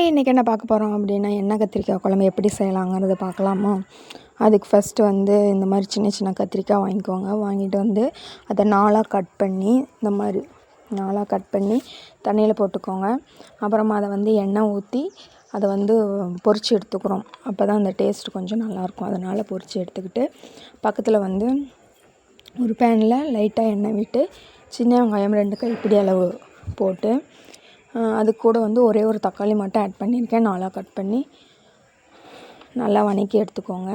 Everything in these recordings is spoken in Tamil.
ஹாய் இன்றைக்கி என்ன பார்க்க போகிறோம் அப்படின்னா எண்ணெய் கத்திரிக்காய் குழம்பு எப்படி செய்யலாங்கிறத பார்க்கலாமா? அதுக்கு ஃபஸ்ட்டு வந்து இந்த மாதிரி சின்ன சின்ன கத்திரிக்காய் வாங்கிக்கோங்க. வாங்கிட்டு வந்து அதை நாளாக கட் பண்ணி இந்த மாதிரி நாலாக கட் பண்ணி தண்ணியில் போட்டுக்கோங்க. அப்புறமா அதை வந்து எண்ணெய் ஊற்றி அதை வந்து பொரித்து எடுத்துக்கிறோம். அப்போ தான் அந்த டேஸ்ட் கொஞ்சம் நல்லாயிருக்கும் அதனால் பொரித்து எடுத்துக்கிட்டு பக்கத்தில் வந்து ஒரு பேனில் லைட்டாக எண்ணெய் விட்டு சின்ன வெங்காயம் ரெண்டு கைப்பிடி அளவு போட்டு அது கூட வந்து ஒரே ஒரு தக்காளி மட்டும் ஆட் பண்ணியிருக்கேன். நாலாக கட் பண்ணி நல்லா வதக்கி எடுத்துக்கோங்க.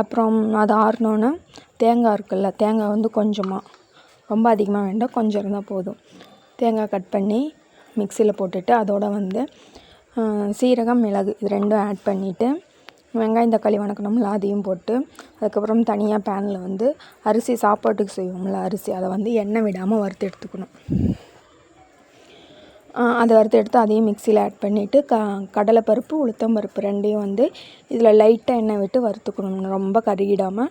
அப்புறம் அது ஆறினோன்னே தேங்காய் இருக்குல்ல தேங்காய் வந்து கொஞ்சமாக ரொம்ப அதிகமாக வேண்டாம் கொஞ்சம் இருந்தால் போதும். தேங்காய் கட் பண்ணி மிக்சியில் போட்டுட்டு அதோட வந்து சீரகம் மிளகு இது ரெண்டும் ஆட் பண்ணிவிட்டு வெங்காயம் தக்காளி வணக்கணும்ல அதையும் போட்டு அதுக்கப்புறம் தனியாக பேனில் வந்து அரிசி சாப்பாட்டுக்கு செய்வோம்ல அரிசி அதை வந்து எண்ணெய் விடாமல் வறுத்து எடுத்துக்கணும். அதை வறுத்து எடுத்து அதையும் மிக்சியில் ஆட் பண்ணிவிட்டு க கடலைப்பருப்பு உளுத்தம்பருப்பு ரெண்டையும் வந்து இதில் லைட்டாக எண்ணெய் விட்டு வறுத்துக்கணும். ரொம்ப கருகிடாமல்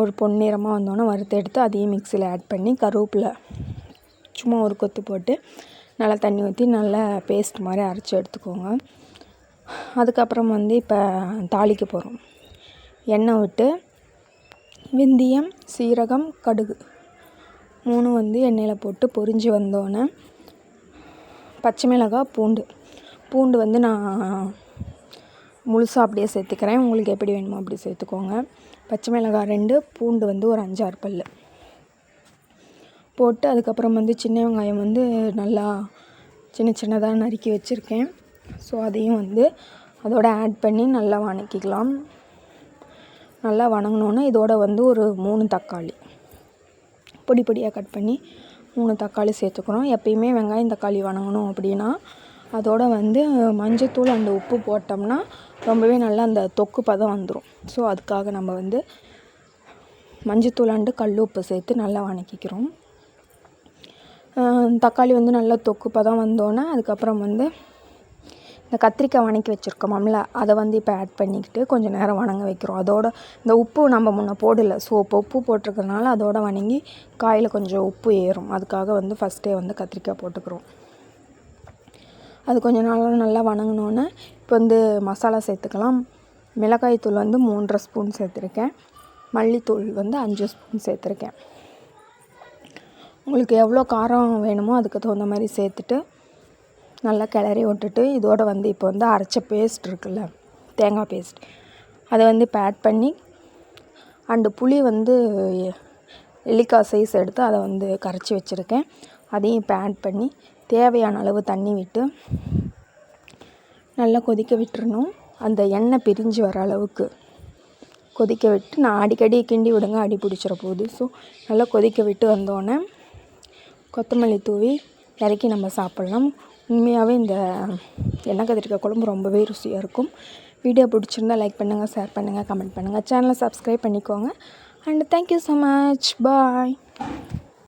ஒரு பொன்னிறமாக வந்தோன்னே வறுத்து எடுத்து அதையும் மிக்சியில் ஆட் பண்ணி கருவேப்பிலை சும்மா ஒரு கொத்து போட்டு நல்லா தண்ணி ஊற்றி நல்லா பேஸ்ட் மாதிரி அரைச்சி எடுத்துக்கோங்க. அதுக்கப்புறம் வந்து இப்போ தாளிக்க போகிறோம் எண்ணெய் விட்டு வெந்தயம் சீரகம் கடுகு மூணு வந்து எண்ணெயில் போட்டு பொரிஞ்சு வந்தோன்னே பச்சை மிளகாய் பூண்டு. பூண்டு வந்து நான் முழுசாக அப்படியே சேர்த்துக்கிறேன். உங்களுக்கு எப்படி வேணுமோ அப்படி சேர்த்துக்கோங்க. பச்சை மிளகாய் ரெண்டு பூண்டு வந்து ஒரு அஞ்சாறு பல் போட்டு அதுக்கப்புறம் வந்து சின்ன வெங்காயம் வந்து நல்லா சின்ன சின்னதாக நறுக்கி வச்சுருக்கேன். ஸோ அதையும் வந்து அதோட ஆட் பண்ணி நல்லா வணக்கிக்கலாம். நல்லா வணங்கினோன்னே இதோட வந்து ஒரு மூணு தக்காளி. பொடி பொடியாக கட் பண்ணி மூணு தக்காளி சேர்த்துக்கிறோம் எப்பயுமே வெங்காயம் தக்காளி வணங்கணும் அப்படின்னா அதோட வந்து மஞ்சத்தூள் அந்த உப்பு போட்டோம்னா ரொம்பவே நல்லா அந்த தொக்கு பதம் வந்துடும் ஸோ அதுக்காக நம்ம வந்து மஞ்சத்தூள் அண்டு கல் உப்பு சேர்த்து நல்லா வணக்கிக்கிறோம். தக்காளி வந்து நல்லா தொக்கு பதம் வந்தோன்னே அதுக்கப்புறம் வந்து இந்த கத்திரிக்காய் வணக்கி வச்சுருக்கோமல்ல அதை வந்து இப்போ ஆட் பண்ணிக்கிட்டு கொஞ்சம் நேரம் வணங்க வைக்கிறோம். அதோட இந்த உப்பு நம்ம முன்னே போடலை. ஸோ இப்போ உப்பு போட்டிருக்கறனால அதோட வணங்கி காயில் கொஞ்சம் உப்பு ஏறும். அதுக்காக வந்து ஃபஸ்ட்டே வந்து கத்திரிக்காய் போட்டுக்கிறோம். அது கொஞ்சம் நாள் நல்லா வணங்கினோன்னே இப்போ வந்து மசாலா சேர்த்துக்கலாம். மிளகாய் தூள் வந்து மூன்றரை ஸ்பூன் சேர்த்துருக்கேன். மல்லித்தூள் வந்து அஞ்சு ஸ்பூன் சேர்த்துருக்கேன். உங்களுக்கு எவ்வளோ காரம் வேணுமோ அதுக்கு தகுந்த மாதிரி சேர்த்துட்டு நல்லா கிளறி விட்டுட்டு இதோட வந்து இப்போ வந்து அரைச்ச பேஸ்ட் இருக்குல்ல தேங்காய் பேஸ்ட் அதை வந்து இப்போ ஆட் பண்ணி அண்டு புளி வந்து எலிக்காய் சைஸ் எடுத்து அதை வந்து கரைச்சி வச்சுருக்கேன். அதையும் இப்போ ஆட் பண்ணி தேவையான அளவு தண்ணி விட்டு நல்லா கொதிக்க விட்டுறணும். அந்த எண்ணெய் பிரிஞ்சு வர அளவுக்கு கொதிக்க விட்டு நான் அடிக்கடி கிண்டி விடுங்க அடி பிடிச்சிட போகுது ஸோ நல்லா கொதிக்க விட்டு வந்தோடனே கொத்தமல்லி தூவி இறக்கி நம்ம சாப்பிட்லாம். உண்மையாகவே இந்த எண்ணெய் கத்திரிக்காய் குழம்பு ரொம்பவே ருசியாக இருக்கும். வீடியோ பிடிச்சிருந்தா லைக் பண்ணுங்கள் ஷேர் பண்ணுங்கள் கமெண்ட் பண்ணுங்கள் சேனலை சப்ஸ்கிரைப் பண்ணிக்கோங்க. And thank you so much bye